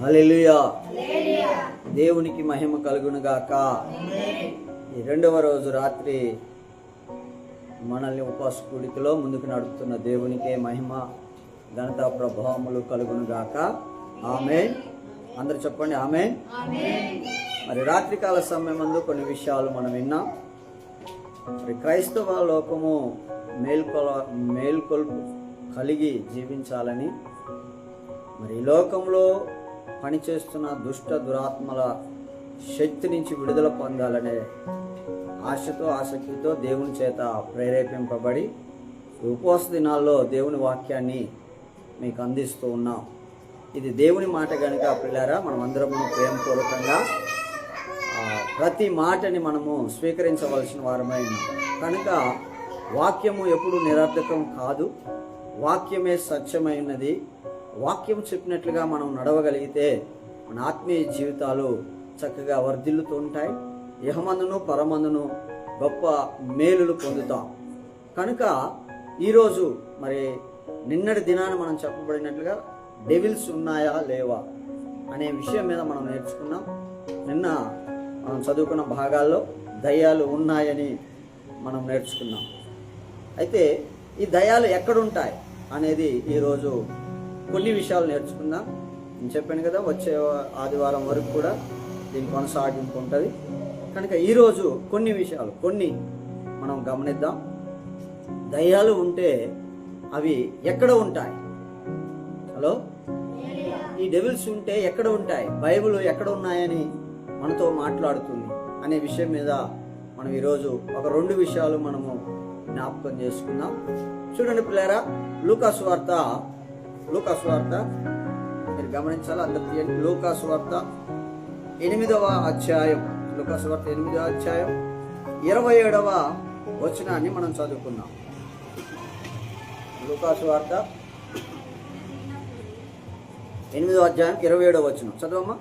హల్లెలూయా. దేవునికి మహిమ కలుగును గాక ఈ రెండవ రోజు రాత్రి మనల్ని ఉపవాస కూడికలో ముందుకు నడుపుతున్న దేవునికే మహిమ ఘనత ప్రభావములు కలుగును గాక ఆమె అందరు చెప్పండి ఆమె మరి రాత్రికాల సమయమందు కొన్ని విషయాలు మనం విన్నాం. మరి క్రైస్తవ లోకము మేల్కొల మేల్కొల్పు కలిగి జీవించాలని. మరి ఈ లోకంలో పనిచేస్తున్న దుష్ట దురాత్మల శక్తి నుంచి విడుదల పొందాలనే ఆశతో ఆసక్తితో దేవుని చేత ప్రేరేపింపబడి ఉపవాస దినాల్లో దేవుని వాక్యాన్ని మీకు అందిస్తూ ఉన్నాం. ఇది దేవుని మాట కనుక పిల్లారా మనం అందరము ప్రేమపూర్వకంగా ప్రతి మాటని మనము స్వీకరించవలసిన వారమై కనుక వాక్యము ఎప్పుడు నిరర్థకం కాదు. వాక్యమే సత్యమైనది వాక్యం చెప్పినట్లుగా మనం నడవగలిగితే మన ఆత్మీయ జీవితాలు చక్కగా వర్ధిల్లుతూ ఉంటాయి. యహమందును పరమందును గొప్ప మేలులు పొందుతాం. కనుక ఈరోజు మరి నిన్నటి దినాన మనం చెప్పబడినట్లుగా డెవిల్స్ ఉన్నాయా లేవా అనే విషయం మీద మనం నేర్చుకున్నాం. నిన్న మనం చదువుకున్న భాగాల్లో దయ్యాలు ఉన్నాయని మనం నేర్చుకున్నాం. అయితే ఈ దయాలు ఎక్కడుంటాయి అనేది ఈరోజు కొన్ని విషయాలు నేర్చుకుందాం. నేను చెప్పాను కదా వచ్చే ఆదివారం వరకు కూడా దీని కొనసాగింపు ఉంటుంది. కనుక ఈరోజు కొన్ని విషయాలు కొన్ని మనం గమనిద్దాం. దయ్యాలు ఉంటే అవి ఎక్కడ ఉంటాయి? హలో? ఈ డెవిల్స్ ఉంటే ఎక్కడ ఉంటాయి? బైబిల్ ఎక్కడ ఉన్నాయని మనతో మాట్లాడుతుంది అనే విషయం మీద మనం ఈరోజు ఒక రెండు విషయాలు మనము జ్ఞాపకం చేసుకుందాం. చూడండి పిల్లారా లూకాస్ వార్త లూకాస్ వార్త మీరు గమనించాలి? అందరు తీయండి లూకాస్ వార్త ఎనిమిదవ అధ్యాయం. లూకాస్ వార్త ఎనిమిదవ అధ్యాయం. ఇరవై ఏడవ వచనాన్ని మనం చదువుకుందాం. లూకాసు వార్త ఎనిమిదో అధ్యాయం ఇరవై ఏడవ వచనం. చదవమ్మా.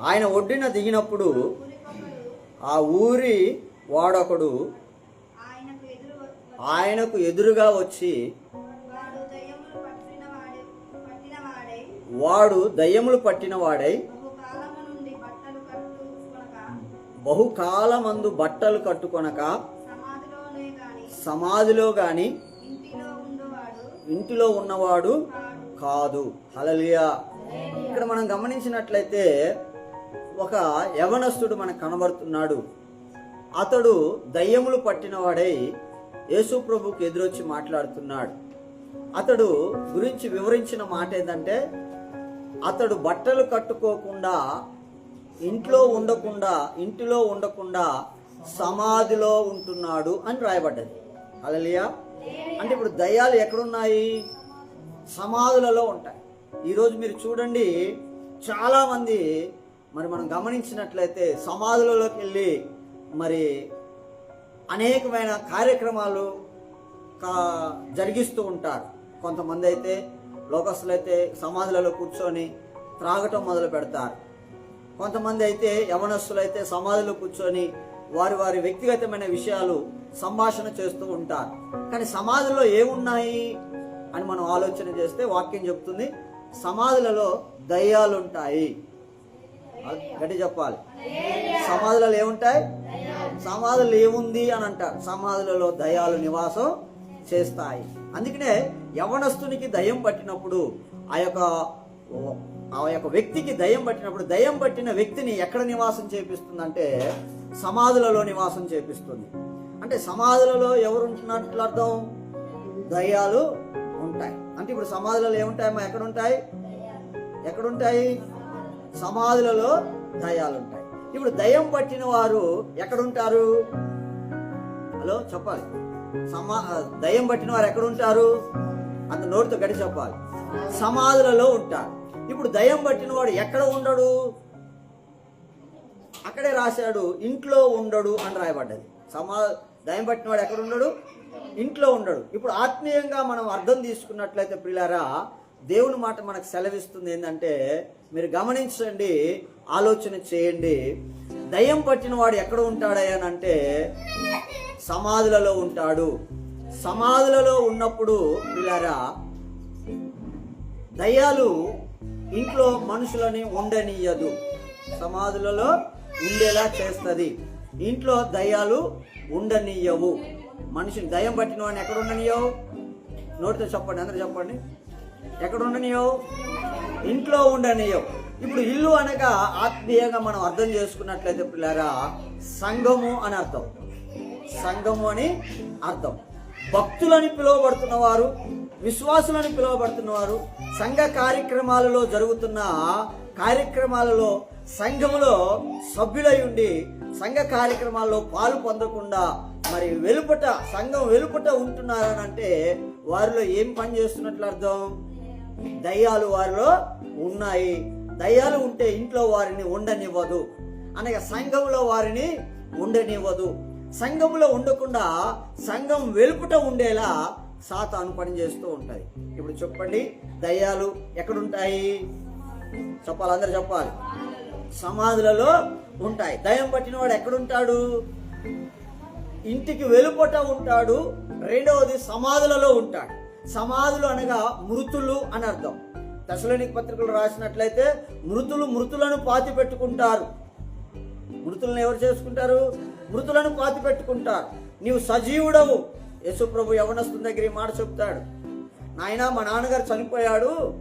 ఆయన ఒడ్డిన దిగినప్పుడు ఆ ఊరి వాడొకడు ఆయనకు ఎదురుగా వచ్చి వాడు దయ్యములు పట్టిన వాడై బహుకాలమందు బట్టలు కట్టుకొనక సమాధిలో గాని ఇంటిలో ఉన్నవాడు కాదు. హలలియా ఇక్కడ మనం గమనించినట్లయితే ఒక యవనస్తుడు మనకు కనబడుతున్నాడు. అతడు దయ్యములు పట్టినవాడై యేసు ప్రభుకి ఎదురొచ్చి మాట్లాడుతున్నాడు. అతడు గురించి వివరించిన మాట ఏంటంటే అతడు బట్టలు కట్టుకోకుండా ఇంట్లో ఉండకుండా ఇంటిలో ఉండకుండా సమాధిలో ఉంటున్నాడు అని రాయబడ్డది. అలలియా అంటే ఇప్పుడు దయ్యాలు ఎక్కడున్నాయి? సమాధులలో ఉంటాయి. ఈరోజు మీరు చూడండి చాలామంది మరి మనం గమనించినట్లయితే సమాధులలోకి వెళ్ళి మరి అనేకమైన కార్యక్రమాలు కా జరిగిస్తూ ఉంటారు. కొంతమంది అయితే లోకస్తులు అయితే సమాధులలో కూర్చొని త్రాగటం మొదలు పెడతారు. కొంతమంది అయితే యవనస్తులు అయితే సమాధిలో కూర్చొని వారి వారి వ్యక్తిగతమైన విషయాలు సంభాషణ చేస్తూ ఉంటారు. కానీ సమాధుల్లో ఏమున్నాయి అని మనం ఆలోచన చేస్తే వాక్యం చెప్తుంది సమాధులలో దయ్యాలుంటాయి. గట్టి చెప్పాలి. సమాధులలో ఏముంటాయి? సమాధులు ఏముంది అని అంటారు. సమాధులలో దయాలు నివాసం చేస్తాయి. అందుకనే యవనస్తునికి దయ్యం పట్టినప్పుడు ఆ యొక్క ఆ యొక్క వ్యక్తికి దయ్యం పట్టినప్పుడు దయ్యం పట్టిన వ్యక్తిని ఎక్కడ నివాసం చేపిస్తుందంటే సమాధులలో నివాసం చేపిస్తుంది. అంటే సమాధులలో ఎవరు ఉంటున్నట్లు అర్థం? దయ్యాలు ఉంటాయి. అంటే ఇప్పుడు సమాధులలో ఏముంటాయమ్మా? ఎక్కడ ఉంటాయి ఎక్కడుంటాయి? సమాధులలో దయాలు ఉంటాయి ఇప్పుడు దయం పట్టిన వారు ఎక్కడుంటారు? హలో చెప్పాలి. సమా దయ్యం పట్టిన వారు ఎక్కడుంటారు అంత నోటితో గడి చెప్పాలి. సమాధులలో ఉంటారు. ఇప్పుడు దయ్యం పట్టిన వాడు ఎక్కడ ఉండడు? అక్కడే రాశాడు ఇంట్లో ఉండడు అని రాయబడ్డది. సమా దయం పట్టిన వాడు ఎక్కడ ఉండడు? ఇంట్లో ఉండడు. ఇప్పుడు ఆత్మీయంగా మనం అర్థం తీసుకున్నట్లయితే పిల్లారా దేవుని మాట మనకు సెలవిస్తుంది ఏంటంటే మీరు గమనించండి ఆలోచన చేయండి. దయ్యం పట్టిన వాడు ఎక్కడ ఉంటాడయ్యానంటే సమాధులలో ఉంటాడు. సమాధులలో ఉన్నప్పుడు పిల్లరా దయ్యాలు ఇంట్లో మనుషులని ఉండనీయదు. సమాధులలో ఉండేలా చేస్తుంది. ఇంట్లో దయ్యాలు ఉండనీయవు. మనిషిని దయ్యం పట్టిన వాడిని ఎక్కడ ఉండనీయవు? నోటితో చెప్పండి అందరూ చెప్పండి. ఎక్కడ ఉండనీయవు? ఇంట్లో ఉండనీయవు. ఇప్పుడు ఇల్లు అనగా ఆత్మీయంగా మనం అర్థం చేసుకున్నట్లయితే పిల్లరా సంఘము అని అర్థం. సంఘము అని అర్థం. భక్తులని పిలువబడుతున్న వారు విశ్వాసులని పిలువబడుతున్న వారు సంఘ కార్యక్రమాలలో జరుగుతున్న కార్యక్రమాలలో సంఘములో సభ్యులై ఉండి సంఘ కార్యక్రమాల్లో పాలు పొందకుండా మరి వెలుపట సంఘం వెలుపట ఉంటున్నారని అంటే వారిలో ఏం పని చేస్తున్నట్లు అర్థం? దయ్యాలు వారిలో ఉన్నాయి. దయ్యాలు ఉంటే ఇంట్లో వారిని ఉండనివ్వదు. అనగా సంఘంలో వారిని ఉండనివ్వదు. సంఘంలో ఉండకుండా సంఘం వెలుపుట ఉండేలా సాతాను పని చేస్తూ ఉంటాయి. ఇప్పుడు చెప్పండి దయ్యాలు ఎక్కడుంటాయి? చెప్పాలి అందరు చెప్పాలి. సమాధులలో ఉంటాయి. దయ్యం పట్టినవాడు ఎక్కడుంటాడు? ఇంటికి వెలుపట ఉంటాడు. రెండవది సమాధులలో ఉంటాడు. సమాధులు అనగా మృతులు అని అర్థం. దశలోనికి పత్రికలు రాసినట్లయితే మృతులు మృతులను పాతి పెట్టుకుంటారు మృతులను ఎవరు చేసుకుంటారు? మృతులను పాతి పెట్టుకుంటారు. నీవు సజీవుడవు. యశుప్రభు యవనస్తుని దగ్గర ఈ మాట చెప్తాడు. నాయన మా నాన్నగారు చనిపోయాడు.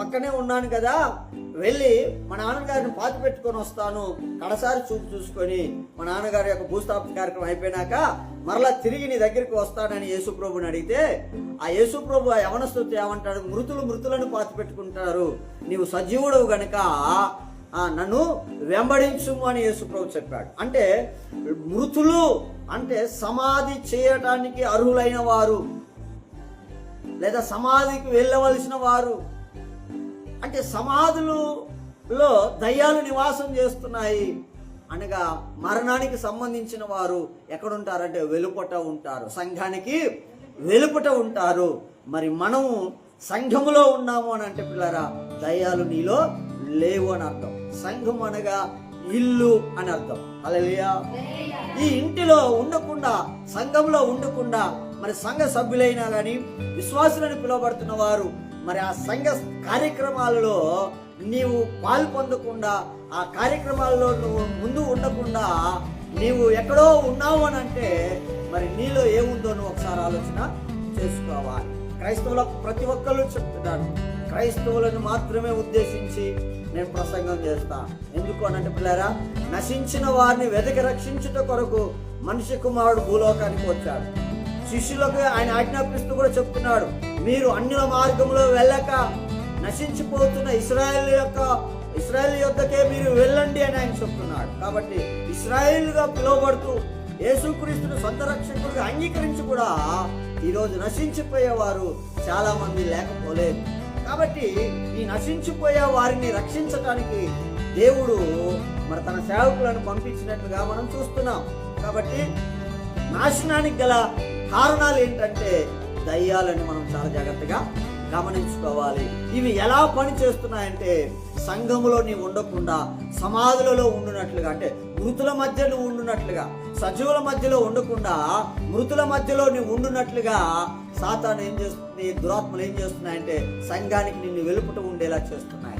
పక్కనే ఉన్నాను కదా. వెళ్ళి మా నాన్నగారిని పాతి పెట్టుకొని వస్తాను. కడసారి చూపు చూసుకొని మా నాన్నగారి యొక్క భూస్థాపన కార్యక్రమం అయిపోయినాక మరలా తిరిగి నీ దగ్గరికి వస్తానని యేసుప్రభుని అడిగితే ఆ యేసుప్రభు ఆ యవనస్తుతో ఏమంటాడు? మృతులు మృతులను పాతి పెట్టుకుంటారు. నీవు సజీవుడవు గనక నన్ను వెంబడించుము అని యేసుప్రభు చెప్పాడు. అంటే మృతులు అంటే సమాధి చేయటానికి అర్హులైన వారు లేదా సమాధికి వెళ్ళవలసిన వారు అంటే సమాధులలో దయ్యాలు నివాసం చేస్తున్నాయి అనగా మరణానికి సంబంధించిన వారు ఎక్కడుంటారంటే వెలుపట ఉంటారు. సంఘానికి వెలుపట ఉంటారు. మరి మనము సంఘములో ఉన్నాము అని అంటే పిల్లరా దయ్యాలు నీలో లేవు అని అర్థం. సంఘం అనగా ఇల్లు అని అర్థం. అలలియా ఈ ఇంటిలో ఉండకుండా సంఘంలో ఉండకుండా మరి సంఘ సభ్యులైనా కానీ విశ్వాసులను పిలువబడుతున్న వారు మరి ఆ సంఘ కార్యక్రమాలలో నీవు పాల్పొందకుండా ఆ కార్యక్రమాల్లో నువ్వు ముందు ఉండకుండా నీవు ఎక్కడో ఉన్నావు అని అంటే మరి నీలో ఏముందో నువ్వు ఒకసారి ఆలోచన చేసుకోవాలి. క్రైస్తవులకు ప్రతి ఒక్కళ్ళు చెప్తున్నాను క్రైస్తవులను మాత్రమే ఉద్దేశించి నేను ప్రసంగం చేస్తా. ఎందుకు అనంటే పిల్లారా నశించిన వారిని వెదకి రక్షించుట కొరకు మనిషి కుమారుడు భూలోకానికి వచ్చాడు. శిష్యులకు ఆయన ఆజ్ఞాపిస్తూ కూడా చెప్తున్నాడు మీరు అన్యుల మార్గంలో వెళ్ళక నశించిపోతున్న ఇస్రాయల్ యొక్క ఇస్రాయల్ యొక్కకే మీరు వెళ్ళండి అని ఆయన చెప్తున్నాడు. కాబట్టి ఇస్రాయల్గా పిలువబడుతూ యేసుక్రీస్తును సొంత రక్షకుడిగా అంగీకరించి కూడా ఈరోజు నశించిపోయేవారు చాలామంది లేకపోలేదు. కాబట్టి ఈ నశించిపోయే వారిని రక్షించటానికి దేవుడు మరి తన సేవకులను పంపించినట్లుగా మనం చూస్తున్నాం. కాబట్టి నాశనానికి గల కారణాలు ఏంటంటే దయ్యాలని మనం చాలా జాగ్రత్తగా గమనించుకోవాలి. ఇవి ఎలా పని చేస్తున్నాయంటే సంఘములో నీవు ఉండకుండా సమాధులలో ఉండునట్లుగా అంటే మృతుల మధ్య నువ్వు ఉండునట్లుగా సజీవుల మధ్యలో ఉండకుండా మృతుల మధ్యలో నువ్వు ఉండునట్లుగా సాతాను ఏం చేస్తుంది దురాత్మలు ఏం చేస్తున్నాయంటే సంఘానికి నిన్ను వెలుపుట ఉండేలా చేస్తున్నాయి.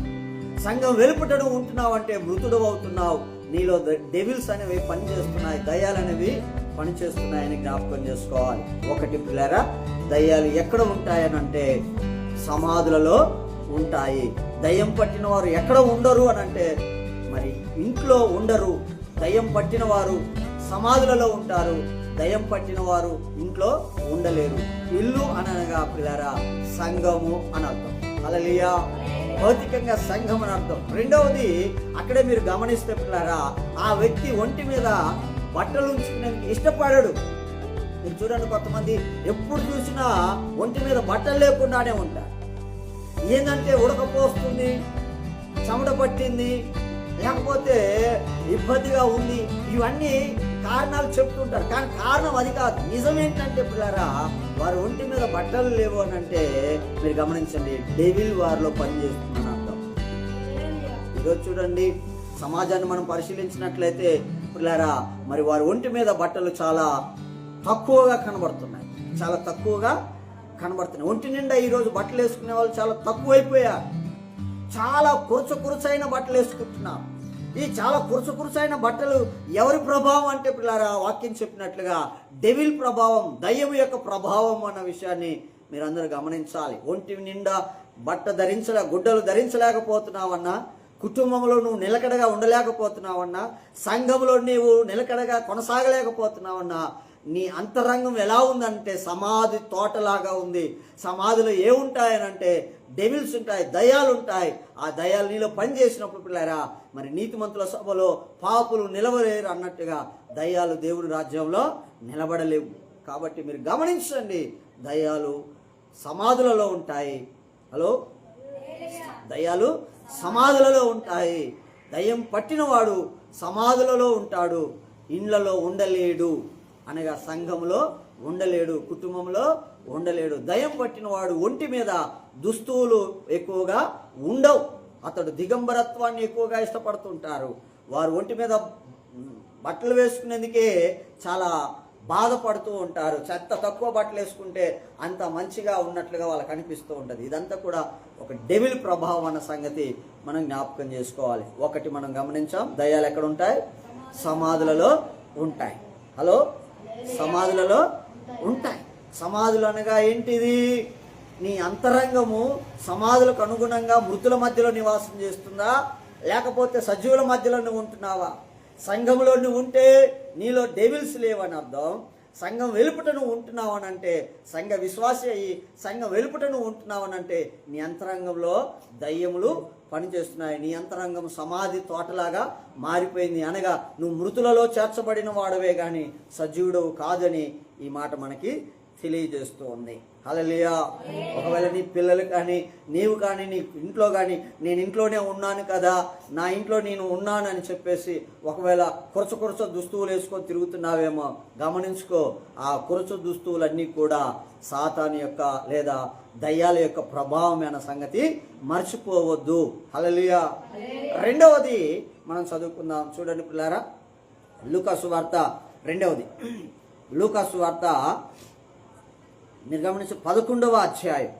సంఘం వెలుపుటను ఉంటున్నావు అంటే మృతుడు అవుతున్నావు. నీలో డెవిల్స్ అనేవి పనిచేస్తున్నాయి దయ్యాలనేవి పనిచేస్తున్నాయని అనేవి జ్ఞాపకం చేసుకోవాలి. ఒకటి పిల్లరా దయ్యాలు ఎక్కడ ఉంటాయనంటే సమాధులలో ఉంటాయి. దయ్యం పట్టిన వారు ఎక్కడ ఉండరు అని అంటే మరి ఇంట్లో ఉండరు. దయ్యం పట్టిన వారు సమాధులలో ఉంటారు. దయ్యం పట్టిన వారు ఇంట్లో ఉండలేరు. ఇల్లు అనగా పిల్లరా సంఘము అని అర్థం. అలలియా భౌతికంగా సంఘం అని అర్థం. రెండవది అక్కడే మీరు గమనిస్తే పిల్లారా ఆ వ్యక్తి ఒంటి మీద బట్టలు ఉంచుకునేందుకు ఇష్టపడడు. మీరు చూడండి కొంతమంది ఎప్పుడు చూసినా ఒంటి మీద బట్టలు లేకుండానే ఉంటారు. ఏంటంటే ఉడకపోస్తుంది చెమట పట్టింది లేకపోతే ఇబ్బందిగా ఉంది. ఇవన్నీ కారణాలు చెప్తుంటారు. కానీ కారణం అది కాదు. నిజం ఏంటంటే పిల్లరా వారి ఒంటి మీద బట్టలు లేవు అని అంటే మీరు గమనించండి డెవిల్ వారిలో పనిచేస్తుందని అర్థం. ఈరోజు చూడండి సమాజాన్ని మనం పరిశీలించినట్లయితే పిల్లరా మరి వారి ఒంటి మీద బట్టలు చాలా తక్కువగా కనబడుతున్నాయి. చాలా తక్కువగా కనబడుతున్నాయి. ఒంటి నిండా ఈరోజు బట్టలు వేసుకునే వాళ్ళు చాలా తక్కువైపోయారు. చాలా కురచ కురచైన బట్టలు వేసుకుంటున్నాం ఈ చాలా కురచ కురచైన బట్టలు ఎవరి ప్రభావం అంటే పిల్లారా వాక్యం చెప్పినట్లుగా డెవిల్ ప్రభావం దయ్యం యొక్క ప్రభావం అన్న విషయాన్ని మీరందరూ గమనించాలి. ఒంటి నిండా బట్ట ధరించలే గుడ్డలు ధరించలేకపోతున్నావన్నా కుటుంబంలో నువ్వు నిలకడగా ఉండలేకపోతున్నావన్నా సంఘంలో నీవు నిలకడగా కొనసాగలేకపోతున్నావన్నా నీ అంతరంగం ఎలా ఉందంటే సమాధి తోటలాగా ఉంది. సమాధిలో ఏ డెవిల్స్ ఉంటాయి దయాలు ఉంటాయి. ఆ దయాలు నీలో పనిచేసినప్పుడు పిల్లారా మరి నీతిమంతుల సభలో పాపులు నిలవలేరు అన్నట్టుగా దయాలు దేవుని రాజ్యంలో నిలబడలేవు. కాబట్టి మీరు గమనించండి దయాలు సమాధులలో ఉంటాయి. హలో? దయ్యాలు సమాధులలో ఉంటాయి. దయ్యం పట్టినవాడు సమాధులలో ఉంటాడు ఇండ్లలో ఉండలేడు. అనగా సంఘంలో ఉండలేడు కుటుంబంలో ఉండలేడు. దయ్యం పట్టినవాడు ఒంటి మీద దుస్తువులు ఎక్కువగా ఉండవు. అతడు దిగంబరత్వాన్ని ఎక్కువగా ఇష్టపడుతుంటారు. వారు ఒంటి మీద బట్టలు వేసుకునేందుకే చాలా బాధపడుతూ ఉంటారు. చెత్త తక్కువ బట్టలు వేసుకుంటే అంత మంచిగా ఉన్నట్లుగా వాళ్ళకి అనిపిస్తూ ఉంటుంది. ఇదంతా కూడా ఒక డెవిల్ ప్రభావం అన్న సంగతి మనం జ్ఞాపకం చేసుకోవాలి. ఒకటి మనం గమనించాం. దయ్యాలు ఎక్కడ ఉంటాయి? సమాధులలో ఉంటాయి. హలో? సమాధులలో ఉంటాయి. సమాధులు అనగా ఏంటిది? నీ అంతరంగము సమాధులకు అనుగుణంగా మృతుల మధ్యలో నివాసం చేస్తుందా? లేకపోతే సజీవుల మధ్యలో నువ్వు ఉంటున్నావా? సంఘంలో నువ్వు ఉంటే నీలో డెవిల్స్ లేవని అర్థం. సంఘం వెలుపుట నువ్వు ఉంటున్నావని అంటే సంఘ విశ్వాసి అయ్యి సంఘం వెలుపుట నువ్వు ఉంటున్నావని అంటే నీ అంతరంగంలో దయ్యములు పనిచేస్తున్నాయి. నీ అంతరంగం సమాధి తోటలాగా మారిపోయింది. అనగా నువ్వు మృతులలో చేర్చబడిన వాడవే కానీ సజీవుడవు కాదని ఈ మాట మనకి తెలియజేస్తూ ఉంది అలలియా ఒకవేళ నీ పిల్లలు కానీ నీవు కానీ నీ ఇంట్లో కానీ నేను ఇంట్లోనే ఉన్నాను కదా నా ఇంట్లో నేను ఉన్నానని చెప్పేసి ఒకవేళ కురచ కురచ దుస్తువులు వేసుకొని తిరుగుతున్నావేమో గమనించుకో ఆ కురచ దుస్తువులన్నీ కూడా సాతాని యొక్క లేదా దయ్యాల యొక్క ప్రభావమైన సంగతి మర్చిపోవద్దు. అలలియా రెండవది మనం చదువుకుందాం. చూడండి పిల్లారా లూకాసు వార్త రెండవది. లూకాసు వార్త మీరు గమనించి పదకొండవ అధ్యాయం.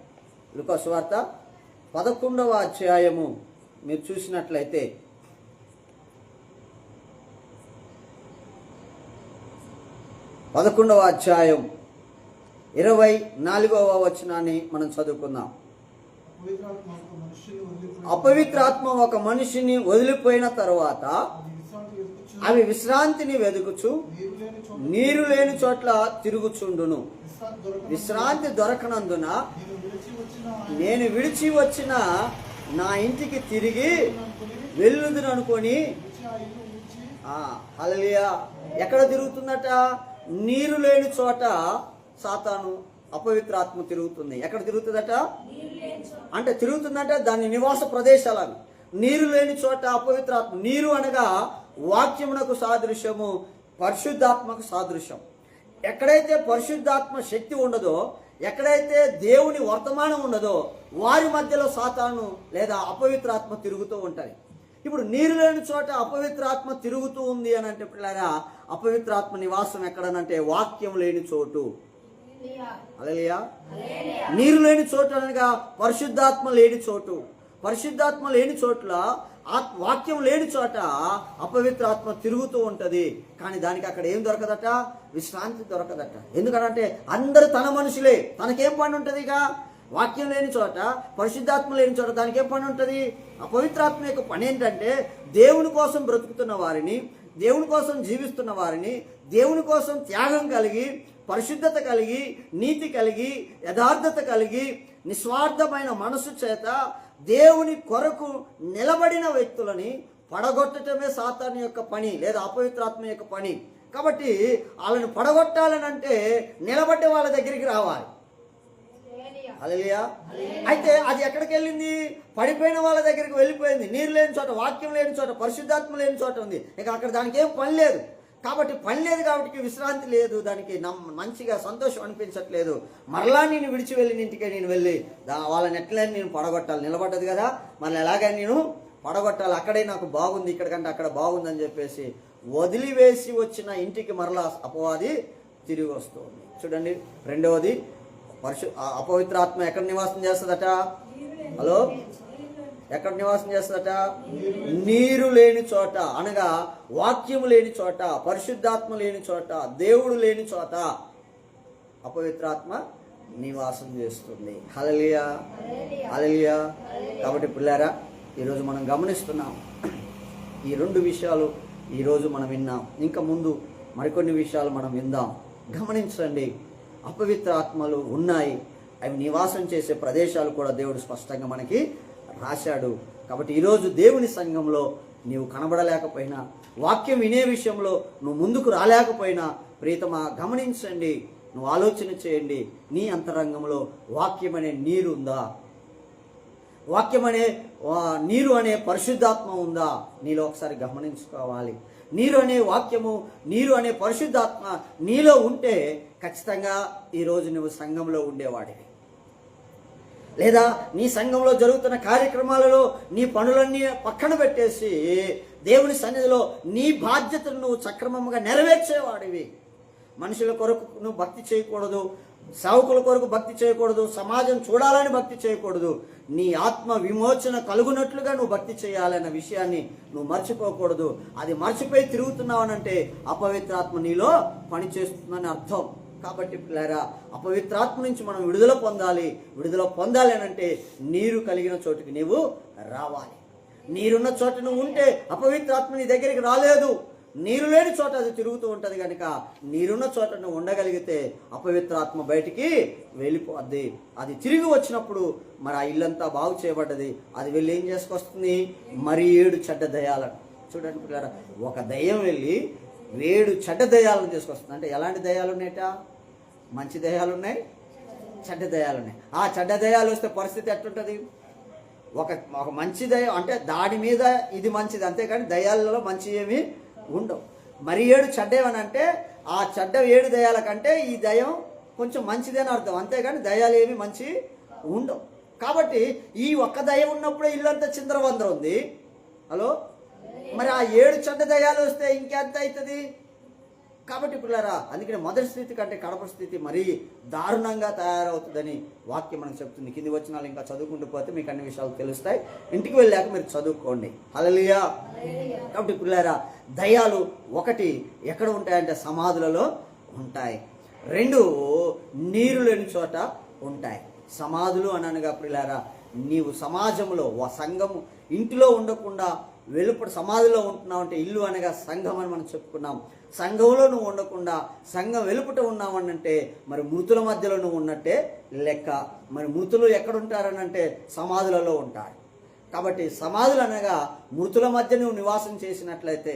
లూకాసు వార్త పదకొండవ అధ్యాయము. మీరు చూసినట్లయితే పదకొండవ అధ్యాయం ఇరవై నాలుగవ వచనాన్ని మనం చదువుకుందాం. అపవిత్రాత్మ ఒక మనిషిని వదిలిపోయిన తర్వాత అవి విశ్రాంతిని వెదుకుచు నీరు లేని చోట్ల తిరుగుచుండును. విశ్రాంతి దొరకనందున నేను విడిచి వచ్చిన నా ఇంటికి తిరిగి వెళ్ళుదును అనుకొని హలలియా ఎక్కడ తిరుగుతుందట? నీరు లేని చోట సాతాను అపవిత్రాత్మ తిరుగుతుంది. ఎక్కడ తిరుగుతుందట? అంటే తిరుగుతుందంటే దాని నివాస ప్రదేశాలు అవి నీరు లేని చోట అపవిత్రాత్మ. నీరు అనగా వాక్యమునకు సాదృశ్యము పరిశుద్ధాత్మకు సాదృశ్యం. ఎక్కడైతే పరిశుద్ధాత్మ శక్తి ఉండదో ఎక్కడైతే దేవుని వర్తమానం ఉండదో వారి మధ్యలో సాతాను లేదా అపవిత్రాత్మ తిరుగుతూ ఉంటాయి. ఇప్పుడు నీరు లేని చోట అపవిత్రాత్మ తిరుగుతూ ఉంది అని అంటే పిల్లరా అపవిత్రాత్మ నివాసం ఎక్కడనంటే వాక్యం లేని చోటు. అలలియా నీరు లేని చోటు అనగా పరిశుద్ధాత్మ లేని చోటు. పరిశుద్ధాత్మ లేని చోట్ల వాక్యం లేని చోట అపవిత్రాత్మ తిరుగుతూ ఉంటుంది. కానీ దానికి అక్కడ ఏం దొరకదట? విశ్రాంతి దొరకదట. ఎందుకంటే అందరూ తన మనుషులే. తనకేం పని ఉంటుంది ఇక వాక్యం లేని చోట పరిశుద్ధాత్మ లేని చోట దానికి ఏం పని ఉంటుంది అపవిత్రాత్మ యొక్క పని ఏంటంటే దేవుని కోసం బ్రతుకుతున్న వారిని దేవుని కోసం జీవిస్తున్న వారిని దేవుని కోసం త్యాగం కలిగి పరిశుద్ధత కలిగి నీతి కలిగి యథార్థత కలిగి నిస్వార్థమైన మనసు చేత దేవుని కొరకు నిలబడిన వ్యక్తులని పడగొట్టటమే సాతాన్ యొక్క పని లేదా అపవిత్రాత్మ యొక్క పని. కాబట్టి వాళ్ళని పడగొట్టాలని అంటే నిలబడ్డ వాళ్ళ దగ్గరికి రావాలి. అలలియా అయితే అది ఎక్కడికి వెళ్ళింది? పడిపోయిన వాళ్ళ దగ్గరికి వెళ్ళిపోయింది. నీరు లేని చోట వాక్యం లేని చోట పరిశుద్ధాత్మ లేని చోట ఉంది. ఇక అక్కడ దానికి ఏం పని లేదు. కాబట్టి పని లేదు కాబట్టి విశ్రాంతి లేదు దానికి మంచిగా సంతోషం అనిపించట్లేదు. మరలా నేను విడిచి వెళ్ళిన ఇంటికే నేను వెళ్ళి దా వాళ్ళని ఎట్లయినా నేను పడగొట్టాలి. నిలబడ్డది కదా? మళ్ళీ ఎలాగైనా నేను పడగొట్టాలి. అక్కడే నాకు బాగుంది ఇక్కడికంటే అక్కడ బాగుందని చెప్పేసి వదిలివేసి వచ్చిన ఇంటికి మరలా అపవాది తిరిగి వస్తుంది. చూడండి రెండవది పరశు అపవిత్రాత్మ ఎక్కడ నివాసం చేస్తుందట? హలో? ఎక్కడ నివాసం చేస్తుందట నీరు లేని చోట అనగా వాక్యము లేని చోట పరిశుద్ధాత్మ లేని చోట దేవుడు లేని చోట అపవిత్రాత్మ నివాసం చేస్తుంది. హలలియా హలలియా కాబట్టి పిల్లారా ఈరోజు మనం గమనిస్తున్నాం. ఈ రెండు విషయాలు ఈరోజు మనం విన్నాం. ఇంకా ముందు మరికొన్ని విషయాలు మనం విందాం. గమనించండి అపవిత్ర ఆత్మలు ఉన్నాయి. అవి నివాసం చేసే ప్రదేశాలు కూడా దేవుడు స్పష్టంగా మనకి రాశాడు. కాబట్టి ఈరోజు దేవుని సంఘంలో నీవు కనబడలేకపోయినా వాక్యం వినే విషయంలో నువ్వు ముందుకు రాలేకపోయినా ప్రీతమా గమనించండి నువ్వు ఆలోచన చేయండి నీ అంతరంగంలో వాక్యం అనే నీరు ఉందా? వాక్యం అనే నీరు అనే పరిశుద్ధాత్మ ఉందా? నీలో ఒకసారి గమనించుకోవాలి. నీరు అనే వాక్యము నీరు అనే పరిశుద్ధాత్మ నీలో ఉంటే ఖచ్చితంగా ఈరోజు నువ్వు సంఘంలో ఉండేవాడివి. లేదా నీ సంఘంలో జరుగుతున్న కార్యక్రమాలలో నీ పనులన్నీ పక్కన పెట్టేసి దేవుని సన్నిధిలో నీ బాధ్యతను నువ్వు సక్రమంగా నెరవేర్చేవాడివి. మనుషుల కొరకు నువ్వు భక్తి చేయకూడదు సేవకుల కొరకు భక్తి చేయకూడదు సమాజం చూడాలని భక్తి చేయకూడదు. నీ ఆత్మ విమోచన కలుగునట్లుగా నువ్వు భక్తి చేయాలన్న విషయాన్ని నువ్వు మర్చిపోకూడదు. అది మర్చిపోయి తిరుగుతున్నావనంటే అపవిత్రాత్మ నీలో పనిచేస్తుందని అర్థం. కాబట్టి పిల్లరా అపవిత్రాత్మ నుంచి మనం విడుదల పొందాలి. విడుదల పొందాలి అని అంటే నీరు కలిగిన చోటుకి నీవు రావాలి. నీరున్న చోట నువ్వు ఉంటే అపవిత్రాత్మ నీ దగ్గరికి రాలేదు. నీరు లేని చోట అది తిరుగుతూ ఉంటుంది కనుక నీరున్న చోట నువ్వు ఉండగలిగితే అపవిత్రాత్మ బయటికి వెళ్ళిపోద్ది. అది తిరిగి వచ్చినప్పుడు మరి ఆ ఇల్లంతా బాగు చేయబడ్డది. అది వెళ్ళి ఏం చేసుకొస్తుంది? మరి ఏడు చెడ్డ దయాలను. చూడండి పిల్లరా ఒక దయ్యం వెళ్ళి వేడు చెడ్డ దయాలను తీసుకొస్తుంది. అంటే ఎలాంటి దయాలు ఉన్నాయట మంచి దయాలు ఉన్నాయి చెడ్డ దయాలు ఉన్నాయి ఆ చెడ్డ దయాలు వస్తే పరిస్థితి ఎట్లుంటుంది? ఒక ఒక మంచి దయ అంటే దాని మీద ఇది మంచిది అంతేకాని దయాలలో మంచి ఏమి ఉండవు. మరి ఏడు చెడ్డేమని అంటే ఆ చెడ్డ ఏడు దయాల కంటే ఈ దయం కొంచెం మంచిదని అర్థం. అంతేగాని దయాలు ఏమి మంచి ఉండవు. కాబట్టి ఈ ఒక్క దయ ఉన్నప్పుడే ఇల్లంతా చిందరవందర ఉంది. హలో? మరి ఆ ఏడు చెడ్డ దయాలు వస్తే ఇంకెంత అవుతుంది? కాబట్టి పిల్లరా అందుకని మొదటి స్థితి కంటే కడప స్థితి మరీ దారుణంగా తయారవుతుందని వాక్యం మనకు చెప్తుంది. కింది వచ్చినాలు ఇంకా చదువుకుంటూ పోతే మీకు అన్ని విషయాలు తెలుస్తాయి. ఇంటికి వెళ్ళాక మీరు చదువుకోండి. హలలియా కాబట్టి పిల్లరా దయాలు ఒకటి ఎక్కడ ఉంటాయంటే సమాధులలో ఉంటాయి. రెండు నీరు లేని చోట ఉంటాయి. సమాధులు అని అనగా పిల్లారా నీవు సమాజంలో ఓ సంఘము ఇంటిలో ఉండకుండా వెలుపటి సమాధిలో ఉంటున్నావు అంటే ఇల్లు అనగా సంఘం అని మనం చెప్పుకున్నాం. సంఘంలో నువ్వు ఉండకుండా సంఘం వెలుపట ఉన్నావనంటే మరి మృతుల మధ్యలో నువ్వు ఉన్నట్టే లెక్క. మరి మృతులు ఎక్కడ ఉంటారనంటే సమాధులలో ఉంటారు. కాబట్టి సమాధులు అనగా మృతుల మధ్య నువ్వు నివాసం చేసినట్లయితే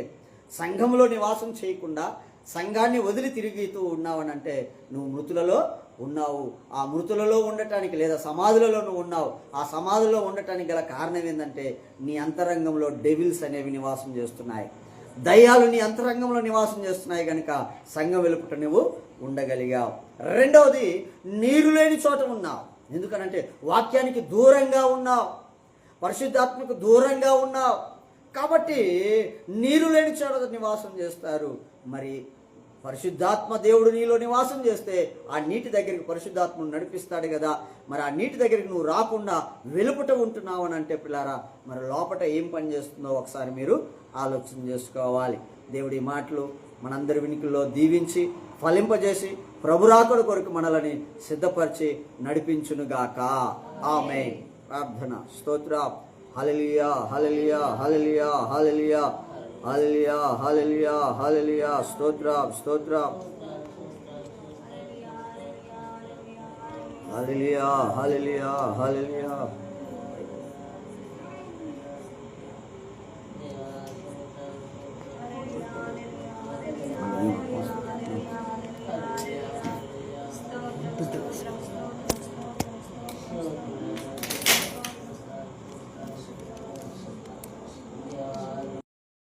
సంఘంలో నివాసం చేయకుండా సంఘాన్ని వదిలి తిరిగితూ ఉన్నావనంటే నువ్వు మృతులలో ఉన్నావు. ఆ మృతులలో ఉండటానికి లేదా సమాధులలో నువ్వు ఉన్నావు. ఆ సమాధిలో ఉండటానికి గల కారణం ఏంటంటే నీ అంతరంగంలో డెవిల్స్ అనేవి నివాసం చేస్తున్నాయి. దయ్యాలు నీ అంతరంగంలో నివాసం చేస్తున్నాయి కనుక సంఘం వెలుపుట నువ్వు ఉండగలిగావు. రెండవది నీరు లేని చోట ఉన్నావు. ఎందుకనంటే వాక్యానికి దూరంగా ఉన్నావు. పరిశుద్ధాత్మకు దూరంగా ఉన్నావు. కాబట్టి నీరు లేని చోట నివాసం చేస్తారు. మరి పరిశుద్ధాత్మ దేవుడు నీలో నివాసం చేస్తే ఆ నీటి దగ్గరికి పరిశుద్ధాత్మను నడిపిస్తాడు కదా. మరి ఆ నీటి దగ్గరికి నువ్వు రాకుండా వెలుపుట ఉంటున్నావు అని అంటే పిల్లారా మరి లోపట ఏం పని చేస్తుందో ఒకసారి మీరు ఆలోచన చేసుకోవాలి. దేవుడి మాటలు మనందరి వినికిల్లో దీవించి ఫలింపజేసి ప్రభురాకుడు కొరకు మనలని సిద్ధపరిచి నడిపించునుగాక. ఆమె ప్రార్థన స్తోత్ర. హలలియా హలలియా హలలియా హలలియా Hallelujah, hallelujah, hallelujah. Stotram, stotram. Hallelujah, hallelujah, hallelujah.